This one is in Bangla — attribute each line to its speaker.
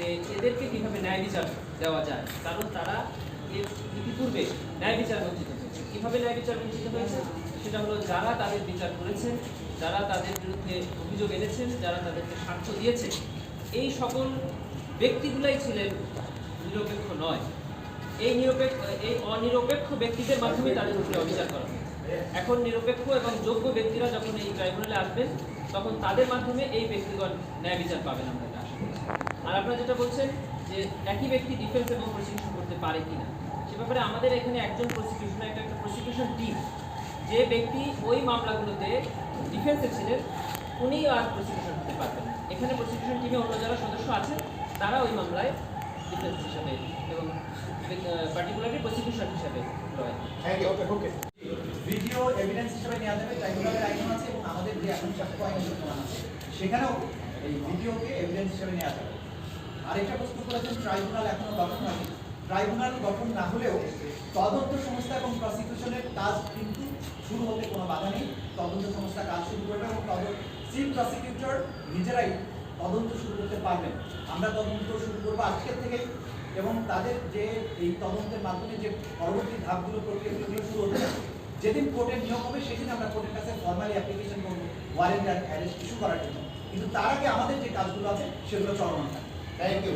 Speaker 1: যে এদেরকে কীভাবে ন্যায় বিচার দেওয়া যায়, কারণ তারা এর ইতিপূর্বে ন্যায় বিচার বঞ্চিত হয়েছে। কীভাবে ন্যায় বিচার বঞ্চিত হয়েছে? সেটা হলো যারা তাদের বিচার করেছেন, যারা তাদের বিরুদ্ধে অভিযোগ এনেছেন, যারা তাদেরকে সাক্ষ্য দিয়েছে এই সকল ব্যক্তিগুলাই ছিলেন নিরপেক্ষ নয়। এই নিরপেক্ষ, এই অনিরপেক্ষ ব্যক্তিদের মাধ্যমে তাদের উপরে অবিচার করা হয়েছে এখন নিরপেক্ষ এবং যোগ্য ব্যক্তিরা যখন এই ট্রাইব্যুনালে আসবেন, তখন তাদের মাধ্যমে এই ব্যক্তিগণ ন্যায় বিচার পাবেন আমরা আর আপনারা যেটা বলছেন যে একই ব্যক্তি ডিফেন্স এবং প্রসিকিউশন করতে পারে কিনা, সে ব্যাপারে আমাদের এখানে একজন প্রসিকিউশন একটা একটা প্রসিকিউশন টিম যে ব্যক্তি ওই মামলাগুলোতে ডিফেন্সে ছিলেন উনি আর প্রসিকিউশন হতে পারবেন এখানে প্রসিকিউশন টিমে অন্য যারা সদস্য আছেন, তারা ওই মামলায় ডিফেন্স হিসাবে এবং পার্টিকুলারলি প্রসিকিউশন হিসাবে
Speaker 2: ভিডিও এভিডেন্স হিসেবে নেওয়া যাবে ট্রাইব্যুনালের আইন আছে এবং আমাদের যে এখন সাক্ষ্য আইন আছে, সেখানেও এই ভিডিওকে এভিডেন্স হিসেবে নেওয়া যাবে আরেকটা প্রশ্ন করেছেন ট্রাইব্যুনাল এখনও গঠন হয়নি। ট্রাইব্যুনাল গঠন না হলেও তদন্ত সংস্থা এবং প্রসিকিউশনের কাজ কিন্তু শুরু হতে কোনো বাধা নেই। তদন্ত সংস্থা কাজ শুরু করবে এবং তদন্ত চিফ প্রসিকিউটর নিজেরাই তদন্ত শুরু করতে পারবেন। আমরা তদন্ত শুরু করব আজকের থেকেই এবং তাদের যে এই তদন্তের মাধ্যমে যে পরবর্তী ধাপগুলো প্রক্রিয়াগুলো শুরু হতে যেদিন কোর্টের নিয়োগ হবে সেদিন আমরা কোর্টের কাছে ফর্মালি অ্যাপ্লিকেশন করব ওয়ারেন্ট অ্যারেস্ট ইস্যু করার জন্য। কিন্তু তার আগে আমাদের যে কাজগুলো আছে সেগুলো চলমান থাকে।
Speaker 3: Thank you